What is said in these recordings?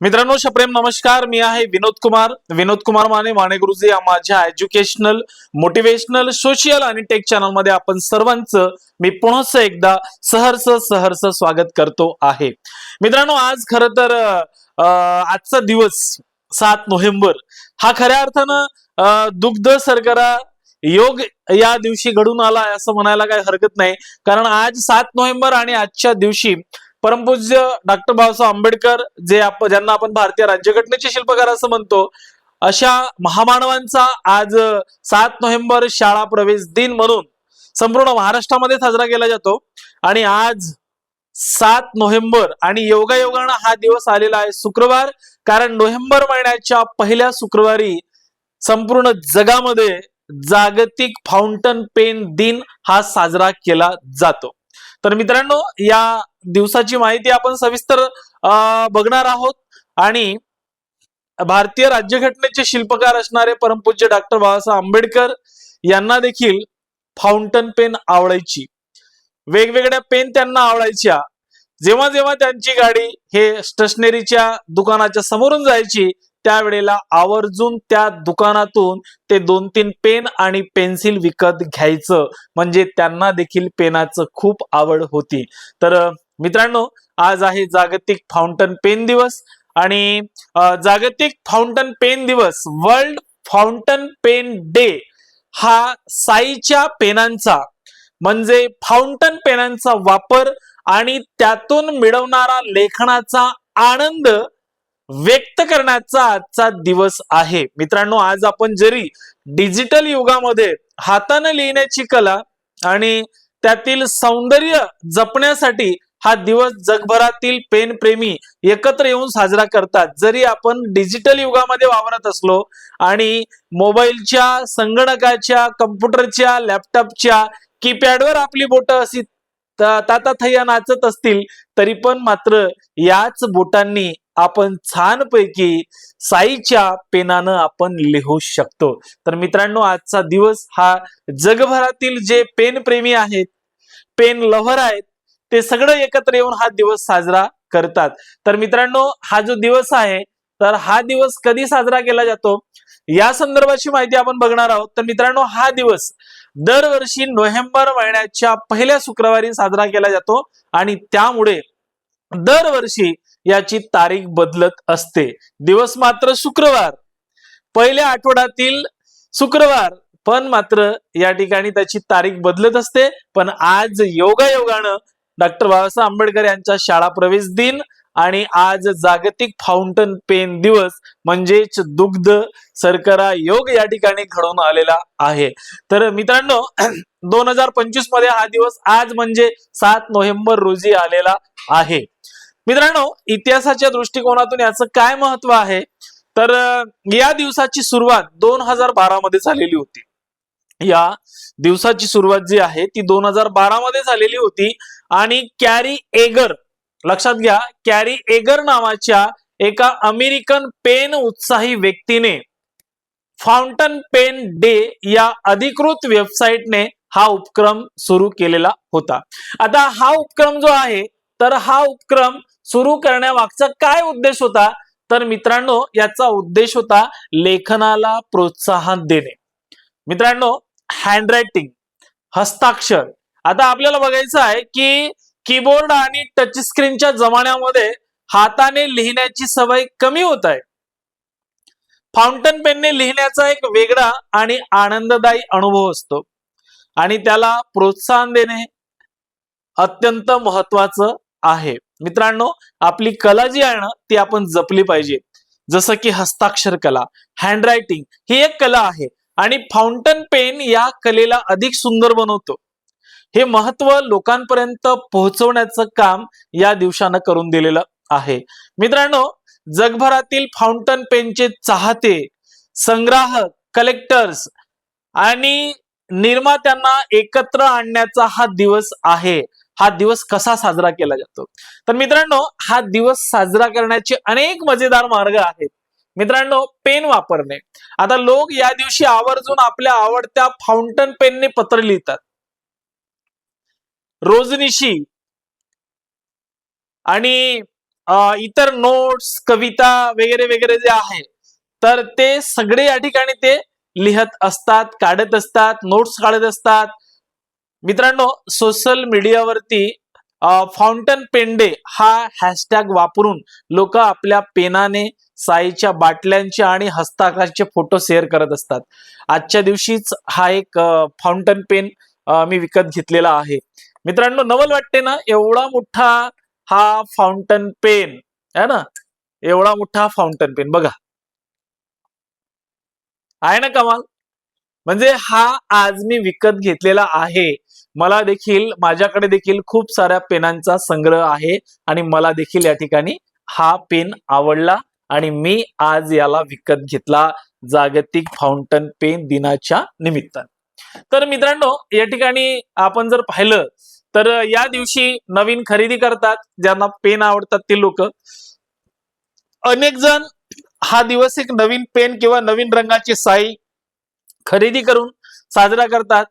मित्रांनो सप्रेम नमस्कार. मी आहे विनोद कुमार. विनोद कुमार माने माने गुरुजी या माझ्या एज्युकेशनल मोटिवेशनल सोशल आणि टेक चॅनलमध्ये आपण सर्वांचं मी पुनःच एकदा सहर्ष सहर्ष स्वागत करतो आहे. मित्रांनो आज खर तर आजचा दिवस सात नोव्हेंबर हा खऱ्या अर्थानं अं, दुग्ध सरकारा योग या दिवशी घडून आला असं म्हणायला काही हरकत नाही. कारण आज सात नोव्हेंबर आणि आजच्या दिवशी परमपूज्य डॉक्टर बाबासाहेब आंबेडकर जे आपण ज्यांना आपण भारतीय राज्यघटनेचे शिल्पकार असं म्हणतो अशा महामानवांचा आज सात नोव्हेंबर शाळा प्रवेश दिन म्हणून संपूर्ण महाराष्ट्रामध्ये साजरा केला जातो. आणि आज सात नोव्हेंबर आणि योगायोगानं हा दिवस आलेला आहे शुक्रवार. कारण नोव्हेंबर महिन्याच्या पहिल्या शुक्रवारी संपूर्ण जगामध्ये जागतिक फाउंटन पेन दिन हा साजरा केला जातो. तर मित्रांनो या दिवसाची माहिती आपण सविस्तर अं, बघणार आहोत. आणि भारतीय राज्यघटनेचे शिल्पकार असणारे परमपूज्य डॉक्टर बाबासाहेब आंबेडकर यांना देखील फाउंटन पेन आवडायची. वेगवेगळ्या पेन त्यांना आवडायच्या. जेव्हा जेव्हा त्यांची गाडी हे स्टेशनरीच्या दुकानाच्या समोरून जायची त्यावेळेला आवर्जून त्या दुकानातून ते दोन तीन पेन आणि पेन्सिल विकत घ्यायचं. म्हणजे त्यांना देखील पेनाचं खूप आवड होती. तर मित्रांनो आज आहे जागतिक फाउंटन पेन दिवस आणि जागतिक फाउंटन पेन दिवस वर्ल्ड फाउंटन पेन डे हा साईच्या पेनांचा म्हणजे फाउंटन पेनांचा वापर आणि त्यातून मिळवणारा लेखनाचा आनंद व्यक्त करण्याचा आजचा दिवस आहे. मित्रांनो आज आपण जरी डिजिटल युगामध्ये हाताने लिहिण्याची कला आणि त्यातील सौंदर्य जपण्यासाठी हा दिवस जगभरातील पेन प्रेमी एकत्र येऊन साजरा करतात. जरी आपण डिजिटल युगामध्ये वावरत असलो आणि मोबाईलच्या संगणकाच्या कम्प्युटरच्या लॅपटॉपच्या कीपॅडवर आपली बोट अशी ताताथैया नाचत असतील तरी पण मात्र याच बोटांनी आपण छानपैकी साईच्या पेनानं आपण लिहू शकतो. तर मित्रांनो आजचा दिवस हा जगभरातील जे पेन प्रेमी आहेत पेन लव्हर आहेत ते सगळं एकत्र येऊन हा दिवस साजरा करतात. तर मित्रांनो हा जो दिवस आहे तर हा दिवस कधी साजरा केला जातो? या संदर्भाची माहिती आपण बघणार आहोत. तर मित्रांनो हा दिवस दरवर्षी नोव्हेंबर महिन्याच्या पहिल्या शुक्रवारी साजरा केला जातो आणि त्यामुळे दरवर्षी याची तारीख बदलत असते. दिवस मात्र शुक्रवार. पहिल्या आठवड्यातील शुक्रवार पण मात्र या ठिकाणी त्याची तारीख बदलत असते. पण आज योगायोगानं डॉक्टर बाबासाहेब आंबेडकर यांचा शाळा प्रवेश दिन आणि आज जागतिक फाउंटन पेन दिवस म्हणजेच दुग्ध सरकरा योग या ठिकाणी घडवून आलेला आहे. तर मित्रांनो दोन हजार पंचवीसमध्ये हा दिवस आज म्हणजे सात नोव्हेंबर रोजी आलेला आहे. मित्रांनो इतिहासाच्या दृष्टिकोनातून याचं काय महत्त्व आहे? तर या दिवसाची सुरुवात दोन हजार बारा मध्ये झालेली होती. या दिवसाची सुरुवात जी आहे ती दोन हजार बारा मध्ये झालेली होती. आणि कॅरी एगर लक्षात घ्या कॅरी एगर नावाच्या एका अमेरिकन पेन उत्साही व्यक्तीने फाउंटन पेन डे या अधिकृत वेबसाईटने हा उपक्रम सुरू केलेला होता. आता हा उपक्रम जो आहे तर हा उपक्रम सुरू करण्यामागचा काय उद्देश होता? तर मित्रांनो याचा उद्देश होता लेखनाला प्रोत्साहन देणे. मित्रांनो हँडरायटिंग हस्ताक्षर. आता आपल्याला बघायचं आहे की कीबोर्ड आणि टच स्क्रीनच्या जमान्यामध्ये हाताने लिहिण्याची सवय कमी होत आहे. फाउंटन पेनने लिहिण्याचा एक वेगळा आणि आनंददायी अनुभव असतो. आणि त्याला प्रोत्साहन देणे अत्यंत महत्वाचं आहे. मित्रांनो आपली कला जी आहे ना ती आपण जपली पाहिजे. जसं की हस्ताक्षर कला हँडरायटिंग ही एक कला आहे. आणि फाउंटन पेन या कलेला अधिक सुंदर बनवतो. हे महत्त्व लोकांपर्यंत पोहोचवण्याचं काम या दिवसानं करून दिलेलं आहे. मित्रांनो जगभरातील फाउंटन पेनचे चाहते संग्राहक कलेक्टर्स आणि निर्मात्यांना एकत्र आणण्याचा हा दिवस आहे. हा दिवस कसा साजरा केला जातो? तर मित्रांनो हा दिवस साजरा करण्याचे अनेक मजेदार मार्ग आहेत. मित्रांनो पेन वापरणे. आता लोक या दिवशी आवर्जून आपल्या आवडत्या फाउंटन पेनने पत्र लिहितात. रोजनिशी आणि इतर नोट्स कविता वगैरे वगैरे जे आहे तर ते सगळे या ठिकाणी ते लिहत असतात काढत असतात नोट्स काढत असतात. मित्रांनो सोशल मीडियावरती फाउंटन पेंडे हा हॅशटॅग वापरून लोक आपल्या पेनाने साईच्या बाटल्यांचे आणि हस्ताकाराचे फोटो शेअर करत असतात. आजच्या दिवशीच हा एक फाउंटन पेन मी विकत घेतलेला आहे. मित्रांनो नवल वाटते ना एवढा मोठा हा फाउंटन पेन आहे ना? एवढा मोठा फाउंटन पेन बघा. आहे ना कमाल? म्हणजे हा आज मी विकत घेतलेला आहे. मला देखील माझ्याकडे देखील खूप साऱ्या पेनांचा संग्रह आहे आणि मला देखील या ठिकाणी हा पेन आवडला आणि मी आज याला विकत घेतला जागतिक फाउंटन पेन दिनाच्या निमित्तान. तर मित्रांनो या ठिकाणी आपण जर पाहिलं तर या दिवशी नवीन खरेदी करतात ज्यांना पेन आवडतात ते लोक. अनेक जण हा दिवस एक नवीन पेन किंवा नवीन रंगाची साई खरेदी करून साजरा करतात.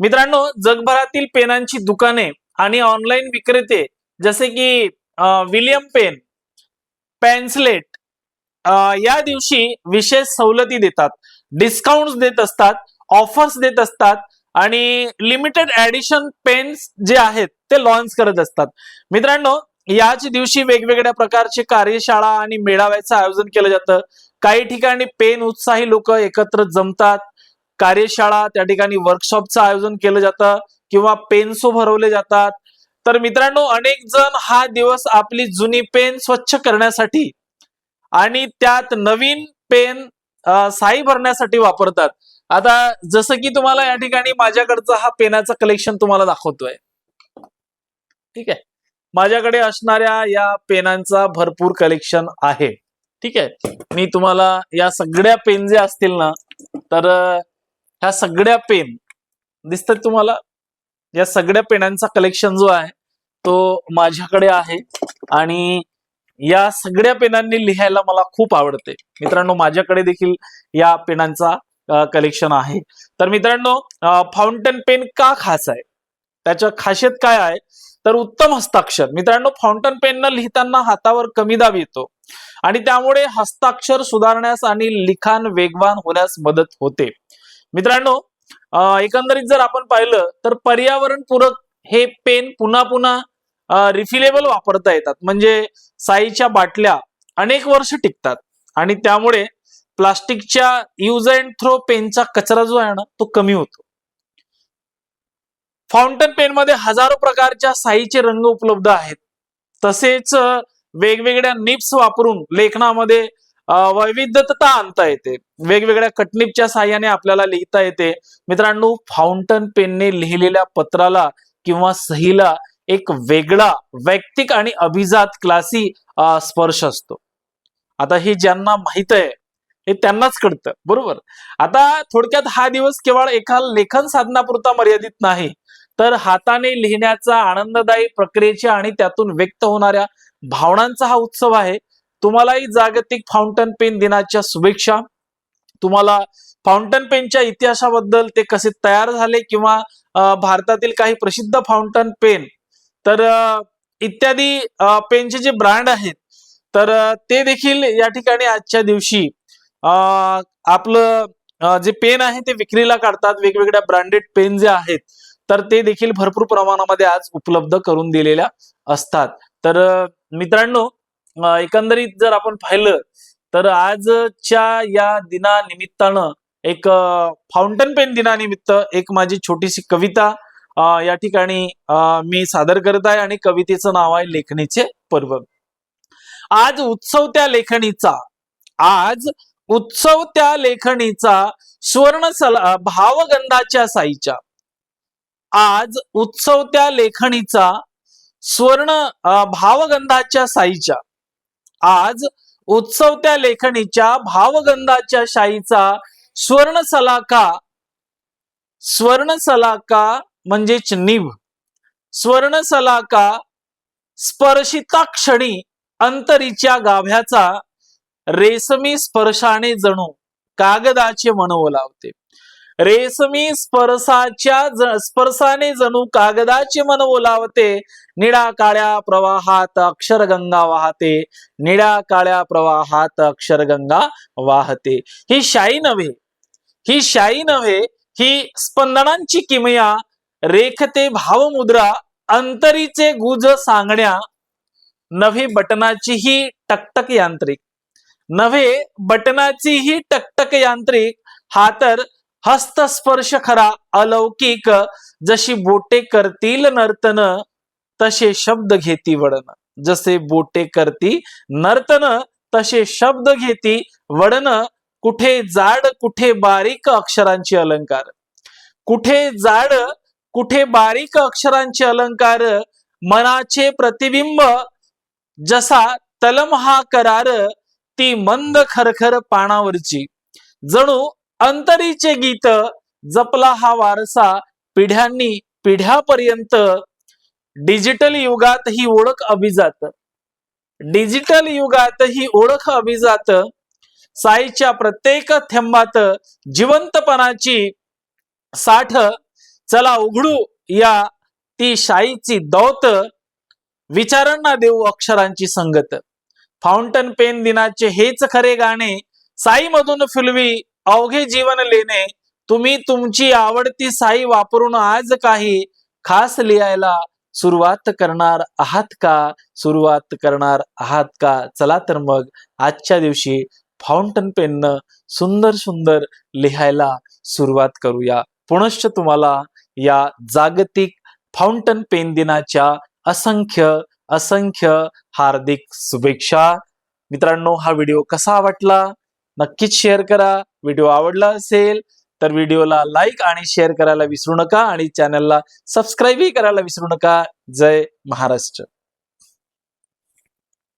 मित्रांनो जगभरातील पेनांची दुकाने आणि ऑनलाईन विक्रेते जसे की विलियम पेन पॅन्सलेट या दिवशी विशेष सवलती देतात. डिस्काउंट देत असतात ऑफर्स देत असतात आणि लिमिटेड ऍडिशन पेन्स जे आहेत ते लॉन्च करत असतात. मित्रांनो याच दिवशी वेगवेगळ्या प्रकारचे कार्यशाळा आणि मेळाव्याचं आयोजन केलं जातं. काही ठिकाणी पेन उत्साही लोक एकत्र जमतात कार्यशाळा त्या ठिकाणी वर्कशॉपचं आयोजन केलं जातं किंवा पेन्सो भरवले जातात. तर मित्रांनो अनेक जण हा दिवस आपली जुनी पेन स्वच्छ करण्यासाठी आणि त्यात नवीन पेन साई भरण्यासाठी वापरतात. आता जसं की तुम्हाला या ठिकाणी माझ्याकडचा हा पेनाचा कलेक्शन तुम्हाला दाखवतोय. ठीक आहे? माझ्याकडे असणाऱ्या या पेनांचा भरपूर कलेक्शन आहे. ठीक आहे? मी तुम्हाला या सगळ्या पेन जे असतील ना तर ह्या सगळ्या पेन दिसतात तुम्हाला? या सगळ्या पेनांचा कलेक्शन जो आहे तो माझ्याकडे आहे. आणि या सगळ्या पेनांनी लिहायला मला खूप आवडते. मित्रांनो माझ्याकडे देखील या पेनांचा कलेक्शन आहे. तर मित्रांनो फाउंटन पेन का खास आहे? त्याच्या खासियत काय आहे? तर उत्तम हस्ताक्षर. मित्रांनो फाउंटन पेन न लिहिताना हातावर कमी दाब येतो. आणि त्यामुळे हस्ताक्षर सुधारण्यास आणि लिखाण वेगवान होण्यास मदत होते. मित्रांनो एकंदरीत जर आपण पाहिलं तर पर्यावरण पूरक हे पेन पुन्हा पुन्हा रिफिलेबल वापरता येतात. म्हणजे साईच्या बाटल्या अनेक वर्ष टिकतात. आणि त्यामुळे प्लास्टिकच्या यूज अँड थ्रो पेनचा कचरा जो आहे ना तो कमी होतो. फाउंटन पेन मध्ये हजारो प्रकारच्या साईचे रंग उपलब्ध आहेत. तसेच वेगवेगळ्या निप्स वापरून लेखनामध्ये वैविध्यता आणता येते. वेगवेगळ्या कटनिपच्या साह्याने आपल्याला लिहिता येते. मित्रांनो फाउंटन पेनने लिहिलेल्या पत्राला किंवा सहीला एक वेगळा वैयक्तिक आणि अभिजात क्लासी स्पर्श असतो. आता हे ज्यांना माहीत आहे हे त्यांनाच कळतं. बरोबर? आता थोडक्यात हा दिवस केवळ एका लेखन साधनापुरता मर्यादित नाही तर हाताने लिहिण्याचा आनंददायी प्रक्रियेच्या आणि त्यातून व्यक्त होणाऱ्या भावनांचा हा उत्सव आहे. तुम्हालाही जागतिक फाउंटन पेन दिनाच्या शुभेच्छा. तुम्हाला फाउंटन पेनच्या इतिहासाबद्दल ते कसे तयार झाले किंवा भारतातील काही प्रसिद्ध फाउंटन पेन. तर इत्यादी पेनचे जे ब्रँड आहेत तर ते देखील या ठिकाणी आजच्या दिवशी आपलं जे पेन आहे ते विक्रीला काढतात. वेगवेगळ्या ब्रँडेड पेन जे आहेत तर ते देखील भरपूर प्रमाणामध्ये आज उपलब्ध करून दिलेल्या असतात. तर मित्रांनो एकंदरीत जर आपण पाहिलं तर आजच्या या दिनानिमित्तानं एक फाउंटन पेन दिनानिमित्त एक माझी छोटीशी कविता अं, या ठिकाणी अं, मी सादर करत आहे आणि कवितेचं नाव आहे लेखणीचे पर्व. आज उत्सव त्या लेखणीचा आज उत्सव त्या लेखणीचा सुवर्ण सला भावगंधाच्या साईच्या. आज उत्सव त्या लेखणीचा स्वर्ण भावगंधाच्या साईच्या. आज उत्सव त्या लेखणीच्या भावगंधाच्या शाईचा स्वर्ण सलाका स्वर्ण सलाका म्हणजेच निभ स्वर्ण सलाका स्पर्शिता क्षणी अंतरीच्या गाभ्याचा रेशमी स्पर्शाने जणू कागदाचे मनव लावते रेशमी स्पर्शाच्या स्पर्शाने जणू कागदाचे मन ओलावते. निळा काळ्या प्रवाहात अक्षरगंगा वाहते. निळ्या काळ्या प्रवाहात अक्षरगंगा वाहते. ही शाई नव्हे. ही शाई नव्हे. ही स्पंदनांची किमया रेखते भावमुद्रा अंतरीचे गुज सांगण्या नव्हे बटनाची ही टकटक यांत्रिक. नव्हे बटनाची ही टकटक यांत्रिक. हा तर हस्तस्पर्श खरा अलौकिक जशी बोटे करतील नर्तन तसे शब्द घेती वडन. जसे बोटे करती नर्तन तसे शब्द घेती वडन. कुठे जाड कुठे बारीक अक्षरांचे अलंकार. कुठे जाड कुठे बारीक अक्षरांचे अलंकार. मनाचे प्रतिबिंब जसा तलम हा करार ती मंद खरखर पानावरची. जणू अंतरीचे गीत जपला हा वारसा पिढ्यांनी पिढ्यापर्यंत. डिजिटल युगात ही ओळख अभिजात. डिजिटल युगात ही ओळख अभिजात. साईच्या प्रत्येक थेंबात जिवंतपणाची साठ चला उघडू या ती शाईची दौत. विचारांना देऊ अक्षरांची संगत. फाउंटन पेन दिनाचे हेच खरे गाणे साईमधून फुलवी अवघे जीवन लेणे तुम्ही तुमची आवडती साई वापरून आज काही खास लिहायला सुरुवात करणार आहात का? सुरुवात करणार आहात का? चला तर मग आजच्या दिवशी फाउंटन पेननं सुंदर सुंदर लिहायला सुरुवात करूया. पुनश्च तुम्हाला या जागतिक फाउंटन पेन दिनाच्या असंख्य असंख्य हार्दिक शुभेच्छा. मित्रांनो हा व्हिडिओ कसा वाटला? नक्कीच शेअर करा. व्हिडिओ आवडला असेल तर व्हिडिओला लाईक आणि शेअर करायला विसरू नका आणि चॅनलला सबस्क्राईबही करायला विसरू नका. जय महाराष्ट्र.